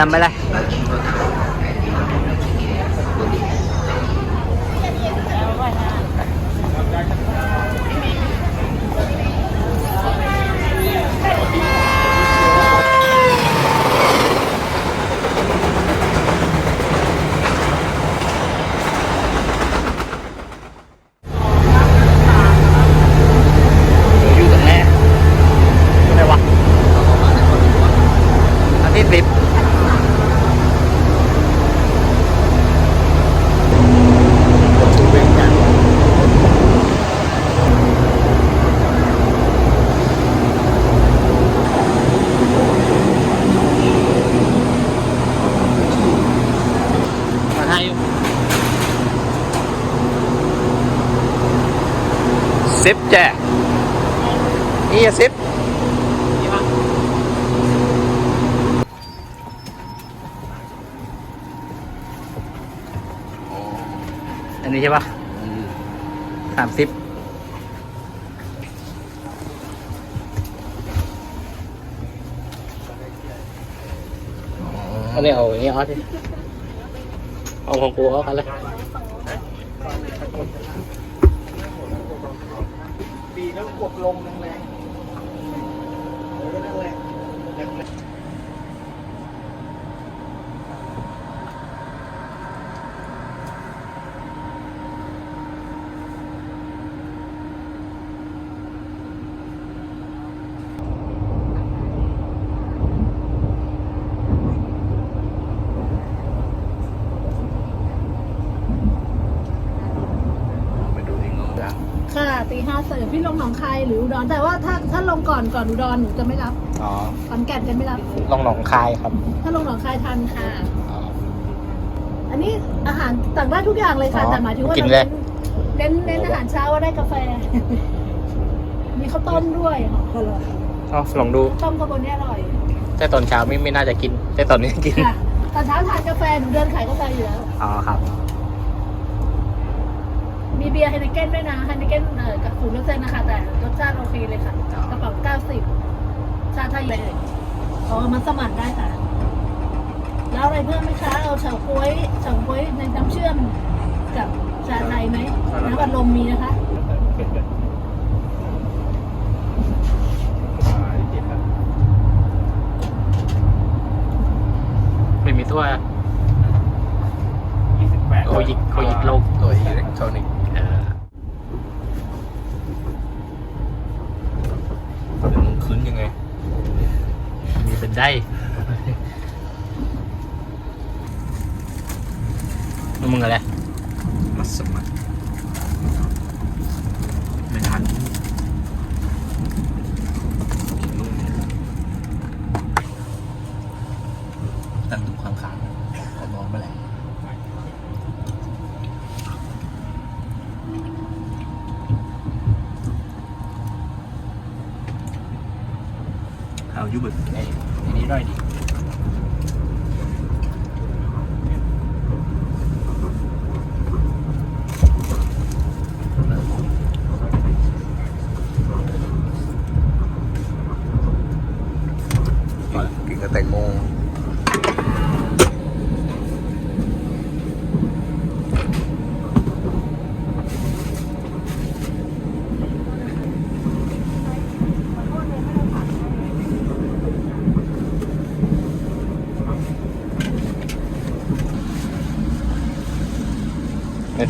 ดำไปเลยอยู่ตรงไหนอยู่ไหนวะอาทิตย์สิบ มาให้อยู่สิบ แจกนี่อะสิบอันนี้ใช่ปะสามสิบอันนี้เอาอย่างนี้เอาดิเอาของกูเอากันเลย แล้วกดลงแรงๆแรงๆดูที่งงจ้ะ ค่ะตีห้าเสริม พี่ลงหนองคายหรืออุดรแต่ว่าถ้าถ้าลงก่อนก่อนอุดรหนูจะไม่รับอ๋อขอนแก่นจะไม่รับ ลงหนองคายครับ ถ้าลงหนองคายทันค่ะ อ๋อ อันนี้อาหารต่างได้ทุกอย่างเลยค่ะ อ๋อแต่หมายถึงว่ากินเลย เน้นเน้นอาหารเช้าว่าได้กาแฟ มีข้าวต้มด้วยอร่อยเอาลองดูข้าวต้มกระบวนนี้อร่อยแต่ตอนเช้าไม่ไม่น่าจะกิน แต่ตอนนี้กิน ค่ะตอนเช้าทานกาแฟหนูเดินขายกาแฟอยู่แล้ว อ๋อครับมีเบียร์ไฮเนเก้นด้วยนะไฮเนเก้นเอ่อกับศูนย์เปอร์เซ็นต์นะคะ แต่รสชาติโอเคเลยค่ะอ๋อกระเป๋าเก้าสิบชาไทยเลยเอามาสมัครได้ค่ะ แล้วอะไรเพิ่มไหมคะเอาเฉาก๊วยเฉาก๊วยในน้ำเชื่อมกับชาไทยไหมน้ำบัดลมมีนะคะไม่มีตัวเขายิกเขายิกลง ตัวอิเล็กทรอนิกส์ เออ มันขึ้นยังไง มีเป็นได้แล้วมึงอะไร มัสมั่นไม่ทัน ตั้งดูข้างๆเขามอนเมื่อไหร่เอาอยู่แบบไอ้ไอ้นี่ร้อยดี กินกับแตงโม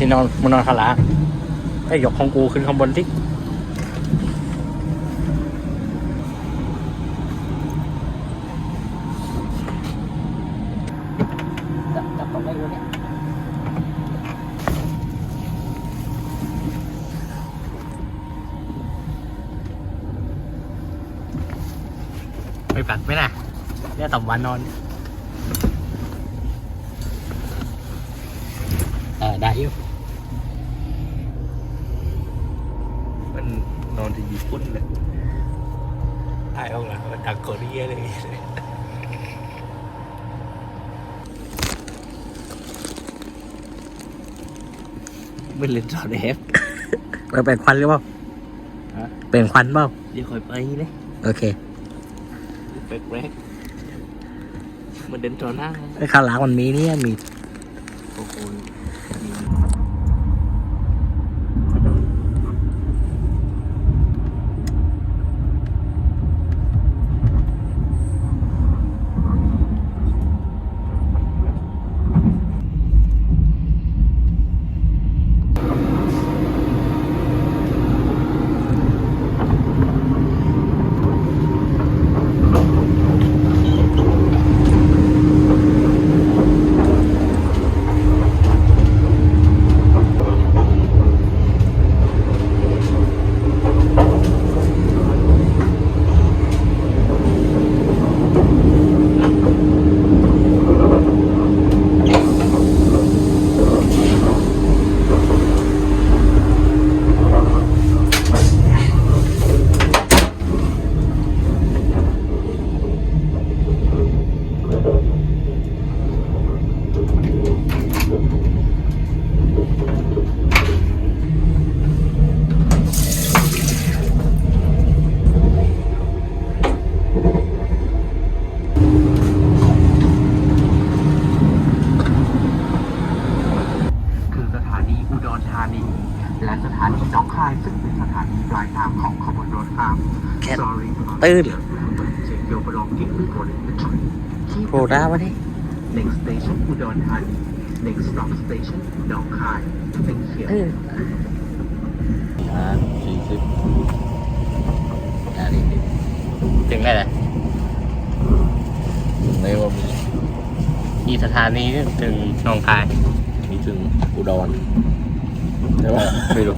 ในที่นอนมึงนอนขาลาไอ้ยกของกูขึ้นข้างบนที่จับจับตรงไหนวะเนี่ยไม่ปัดไม่น่ะเนี่ยต่ำวันนอนเออได้อยู่ มันน อนที่ญี่ปุ่นเลยตายห้องหลังดักโคเรียเลยไม่เล่นจอดเอฟไปเป็นควันหรือเปล่าฮะเป็นควันเปล่าเดี๋ยวคอยไปเลยโอเคแปลกๆมันเดินจอหน้าไอ้ข้างหลังมันมีเนี่ยมีโอ้โห คือสถานีอุดรธานี และสถานีหน้องคายซึ่งเป็นสถานีปลายทางของขบวนรถข้าม แค่ Sorry ตื้น Check your belongings before the train Keep โผล่หน้ามาดิ Next station อุดรธานี Next stop station หนองคาย Thank you เออห้าสี่สิบอ่านี่ถึงได้เลยไม่ว่ามีอีสถานีถึงหนองคายมีถึงอุดรใช่ปะไม่รู้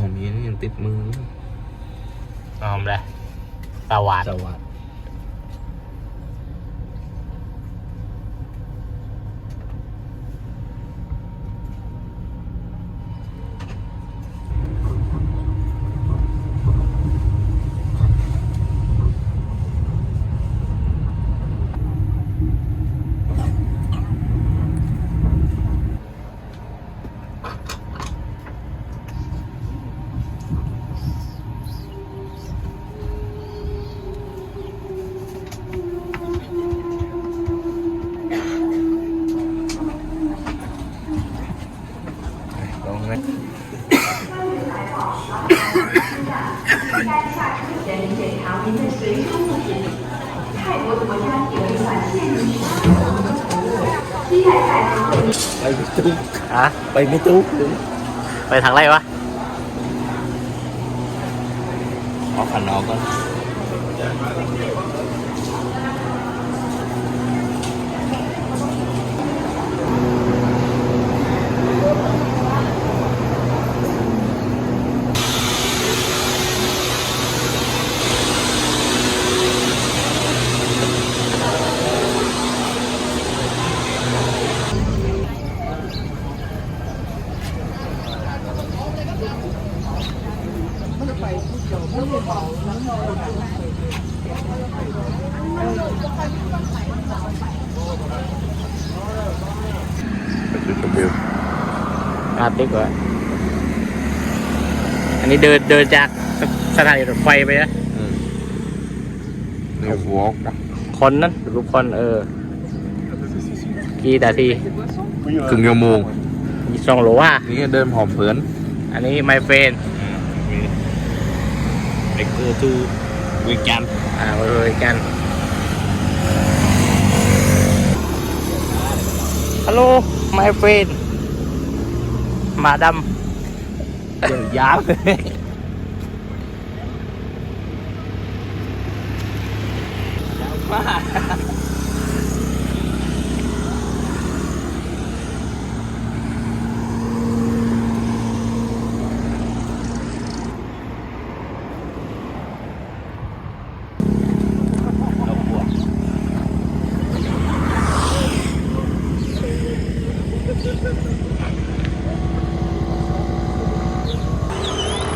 อันนี้ยังติดมือ หอมเลย ตะวันสวัสด ฮะไปไม่ตุกเลยไปทางไรวะเอาขันน้องก่อน ดีกว่า อันนี้เดินเดินจากสสถานีรถไฟไปนะนี่วอล์กคนนั้นทุกคนเออ กี่นาทีครึ่งชั่วโมงสองโลว่า นี่เดินผอมเผินอันนี้ไมเฟนเด็กเกอร์ทูวีแกนอ่ามาเลยกันฮัลโหลไมเฟน mà đâm. Giờ giảm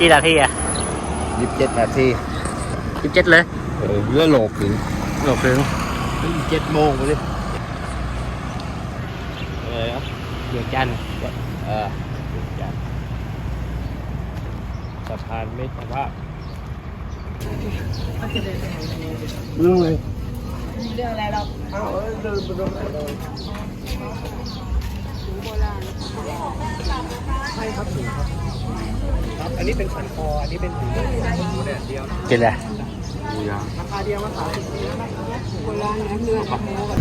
กี่นาทีอะยี่สิบเจ็ดนาทีสิบเจ็ดเลยเออเลื่อโลกถึงหลบถึงเจ็ดโมงไปเลยอะไรอะเบียกจันทร์เออเวียงจันทร์สะพานไม่สภาพเรื่องอะไรเรื่องอะไรเราอ้าวเออเดินไปตรงไหน เราใช่ครับถูกครับครับ อันนี้เป็นสันคอ อันนี้เป็นหูหูเนี่ยเดียวกินเลยหูยาวราคาเดียวมาสามสิบปีแล้วนะคนละเนื้อเนื้อกับหมูกับ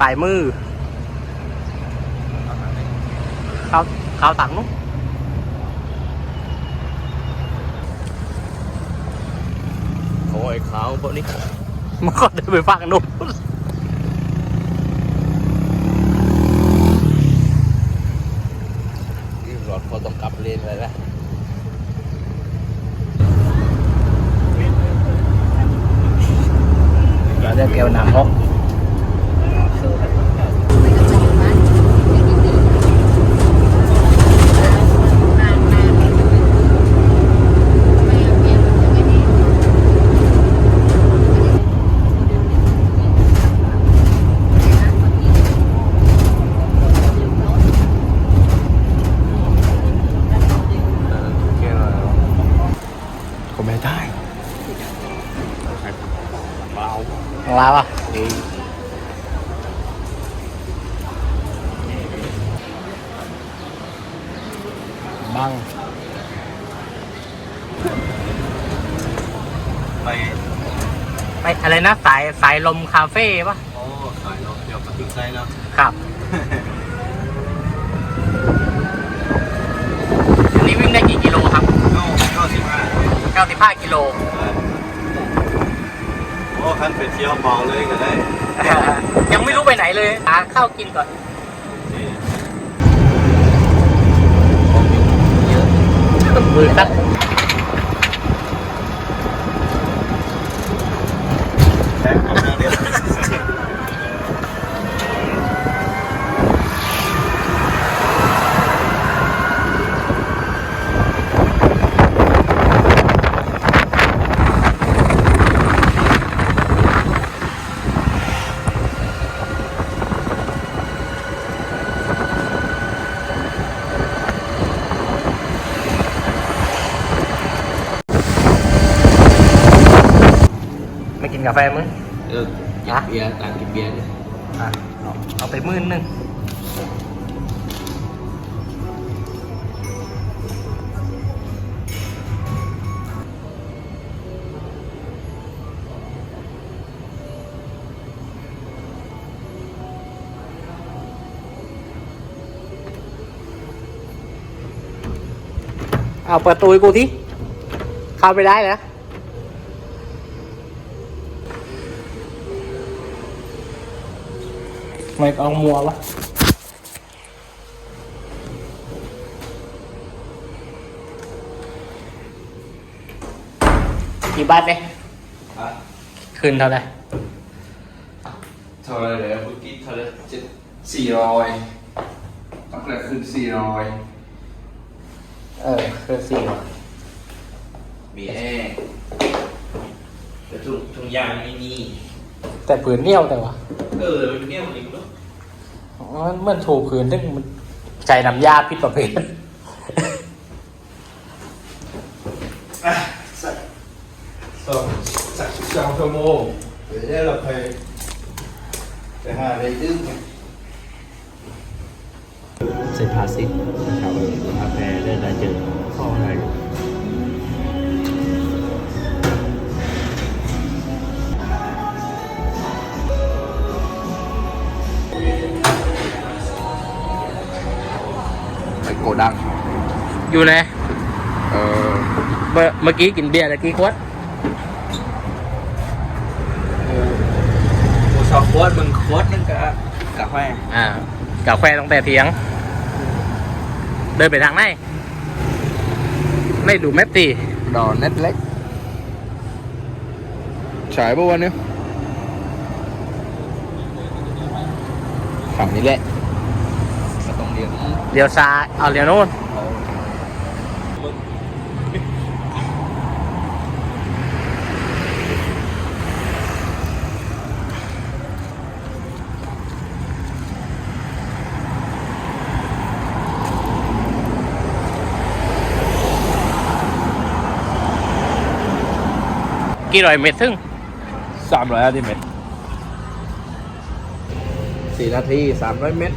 สายมือเข้าเข้าตังนุ๊กโอ้ยขาวพวกนี้มันก็เดินไปฟังนุ๊ก ที่รถเขาต้องกลับเลนเลยนะ เราจะเกี่ยวน้ำฮอก แค่นั้นก็ไม่ได้เบา ของเราอะ เอง บัง ไป ไปอะไรนะ สายสายลมคาเฟ่ปะโอ้สายเราเดี๋ยวมาถึงใจแล้วครับอันนี้วิ่งได้กี่กิโลครับก็ก็สิบห้า95กิโลโอ้คันไปเที่ยวเมาเลยก็ได้ ยังไม่รู้ไปไหนเลยหาข้าวกินก่อนนี่มือตั้งแท็ก เอาหน้าเดียวไม่กินกาแฟมึงเออ กินเบียร์ต่างกินเบียร์เนี่ยอะเอาเอาไปมื่นหนึงเอาเปิดตูให้กูที่เข้าไปได้แล้ว ทำ ไมเอามัววะกี่บาทเนี่ยอะคืนเท่าไหร่เท่าไรเลยเมื่อกี้เท่าไรเจ็ดสี่ร้อยตั้งแต่ขึ้นสี่ร้อยเออคืนสี่ร้อยมีแอร์แต่ทุกทุกอย่างไม่มีแต่ผืนเหนียวแต่ว่าเออมันเนี่ยมันอีกเนาะ มันมันถูกผืนซึ่งมันใจน้ำยาพิษประเภทอะสักสองสักสองชั่วโมง อยู่ไหนเออเมื่อเมื่อกี้กินเบียร์ตะกี้ขวดกูชอบโค้ดมึงโค้ดนึงกะกะแฟอ่ากับแควตั้งแต่เถียง เดินไปทางไหนไม่ดูแมปตีดอนเน็ตเล็กฉายปะวันเนี้ยฝั่งนี้แหละก็ต้องเลี้ยงเลี้ยวซ้ายเอาเลี้ยวโน่น กี่ร้อยเมตรถึงสามร้อยห้าสิบเมตรสี่นาทีสามร้อยเมตร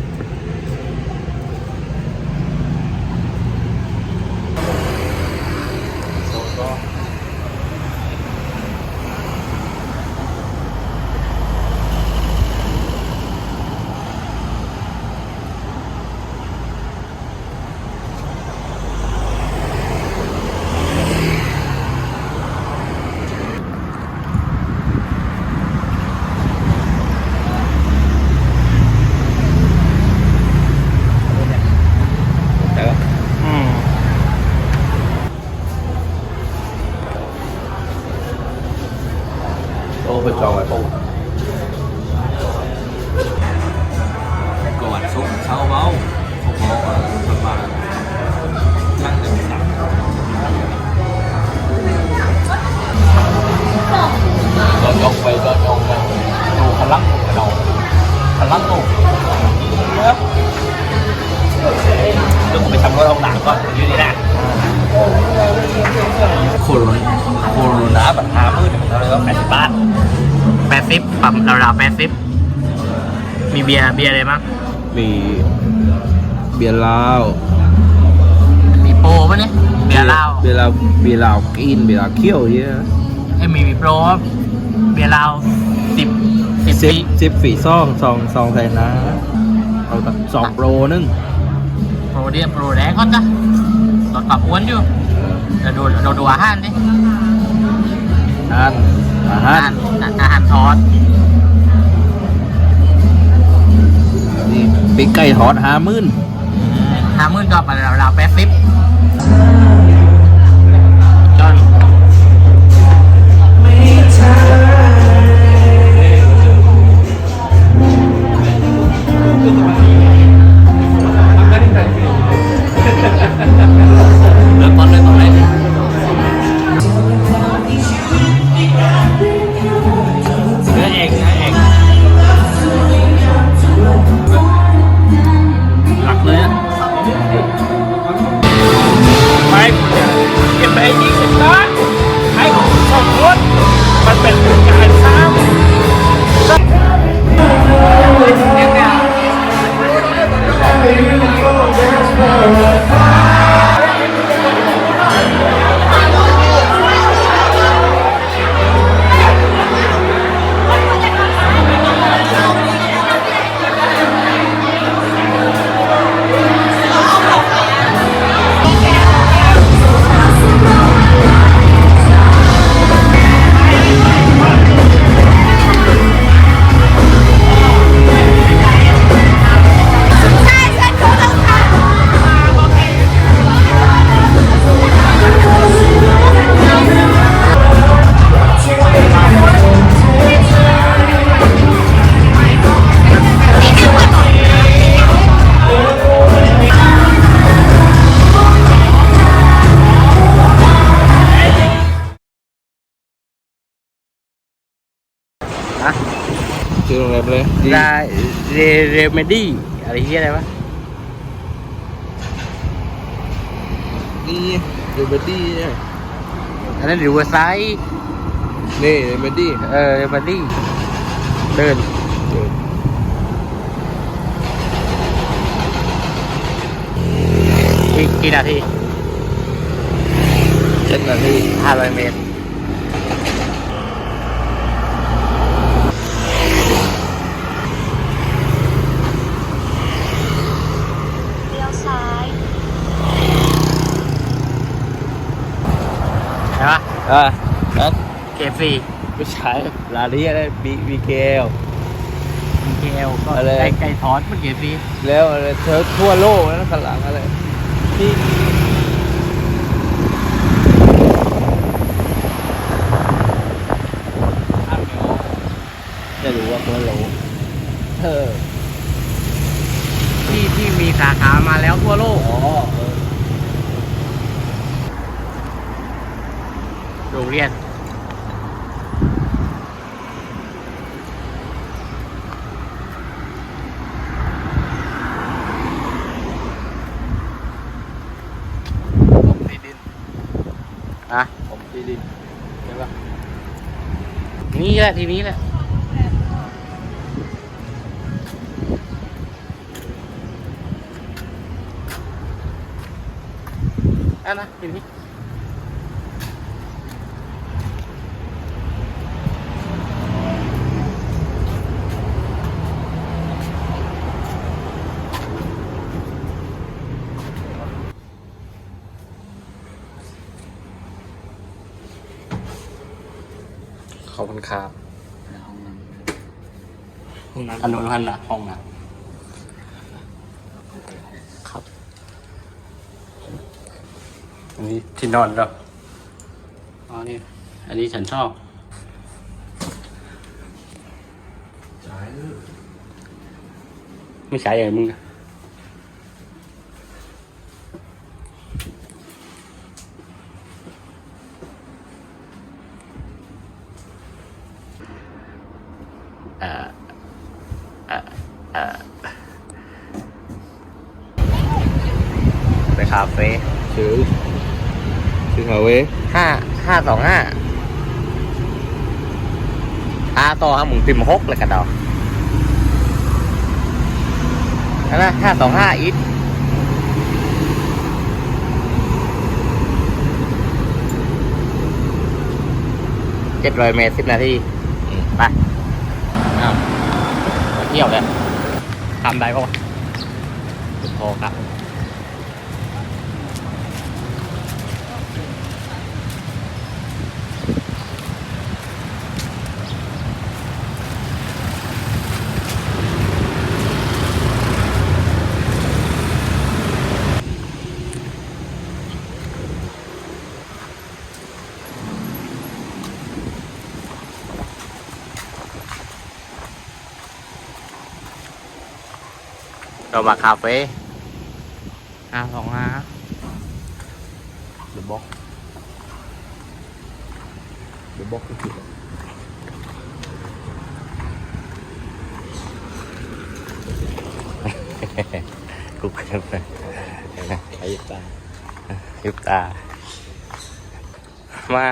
มีเบียร์เบียร์อะไรบ้างมีเบียร์ลาวมีโปรปะเนี่ยเบียร์เหล้าเบียร์ลาวเบียร์ลาวกินเบียร์ลาวเคี่ยวเยอะไอ้ยมีมีโปรปะเบียร์เหล้าสิบสิบสิบปีสิบฝีซองซองซองใส่นะเอาตักสองโปรนึงโปรเดียโปรแรงก็จ้ะลดความอ้วนอยู่เราดูเราดูอาหารดิอาหารอาหาอารหารอาหารทอด ปีกไก่ทอดห้าหมื่นห้าหมื่นก็ไปราวๆแปดสิบจอนเลยไดเรเรเมดี้อะไรที่อะไรวะนี่เรเมดี้เนี่ยอันนั้นริเวอร์ไซด์นี่เรเมดี้เออเรเมดี้เดินอีกกี่นาทีเจ็ดนาทีห้าร้อยเมตร เลี้ยวซ้าย อะนั้นเคฟซีไม่ใช่ร้านนี้อะไรบีบีเกล เคลก็อะไร ไก่ไก่ทอดมันเคฟซีแล้วอะไรเธอทั่วโลกแล้วข้างหลังอะไรที่ไม่รู้ว่าคนรู้เออที่ที่มีสาขามาแล้วทั่วโลก อ๋อเออ โรงเรียน ผมที่ดินอะผมที่ดินใช่ปะนี่แหละทีนี้แหละอันนะทีนี้ คุณครับห้องน้ำอันนู้นพันละห้องน้ำครับ อันนี้ที่นอนเราอ๋อนี่ อันนี้ฉันชอบไม่ใช่ไงมึงอะอ่าอ่าอ่าไปคาเฟ่ชื่อชื่อคาเวห้าห้าสองห้าอาต่อห้าหมุนติมหกเลยกันดอกนั่นนะห้าสองห้าอีทเจ็ดร้อยเมตรสิบนาทีอืมไปอ้าวมาเที่ยวเลยทำได้ปะวะพอครับ เรามาคาเฟ่ห้าสองห้าหรือบ็อกเดี๋ยวบอกคือผิดกูเกินไปใช้ตายุบตา มา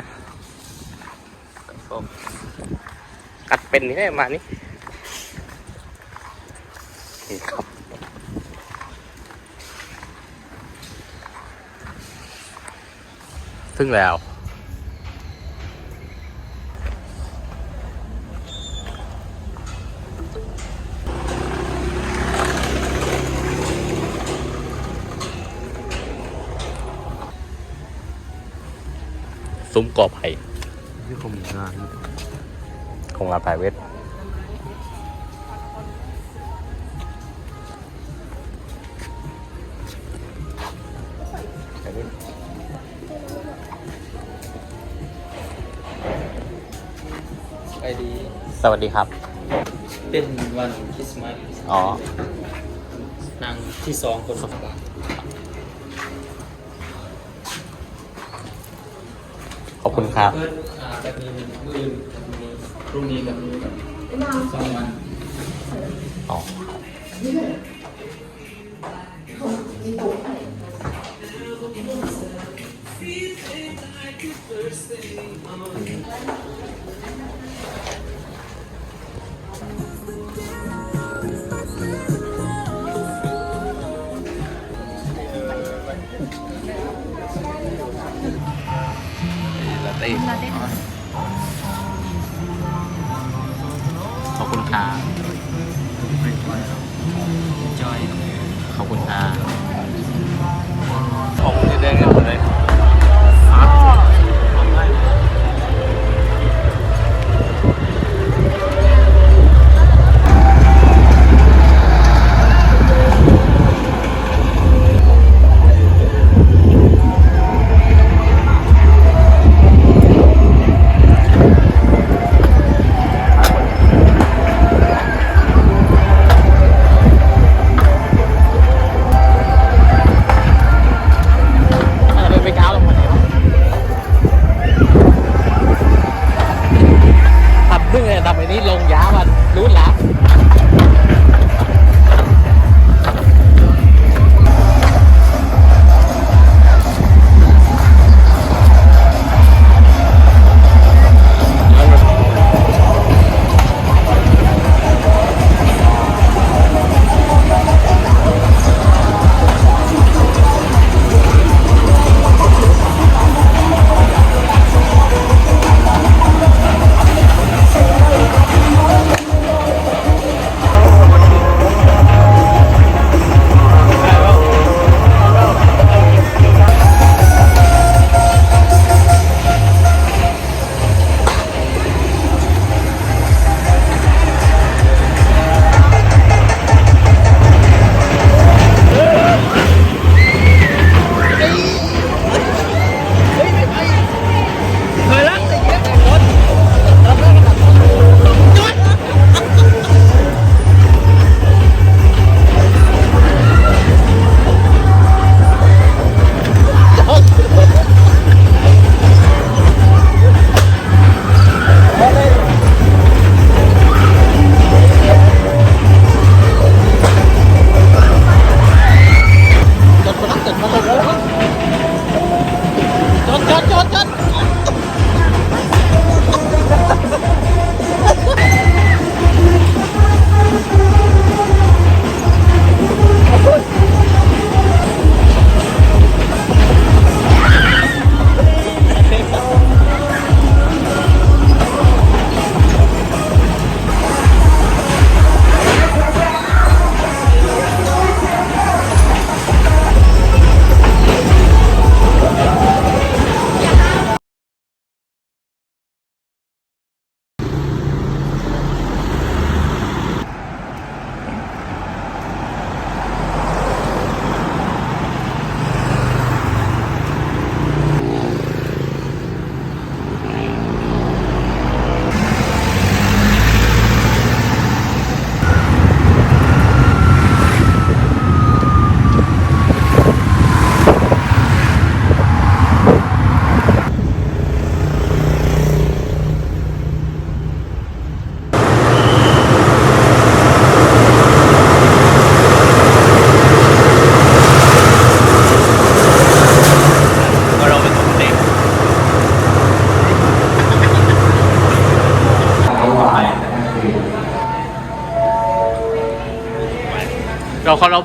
กัดเป็นนี่ได้มานี่นี่ครับ ซึ่งแล้ว ซุ้มกอไผ่ที่ผมงานคงงานไผ่เวท สวัสดีครับ เป็นวันคริสต์มาสอ๋อนางที่สองคนสุดท้ายขอบคุณครับ เพื่อนอ่าแบบนี้มืออื่นกับมือพรุ่งนี้กับมือกับสองวันอ๋อ ลาเต้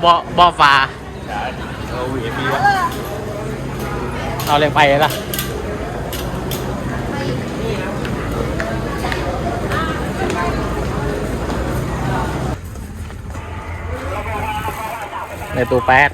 บ่อบ่ฟ้าเอาวีเอ็มบีวะเอาเรียงไปล่ะในตัวแป๊ด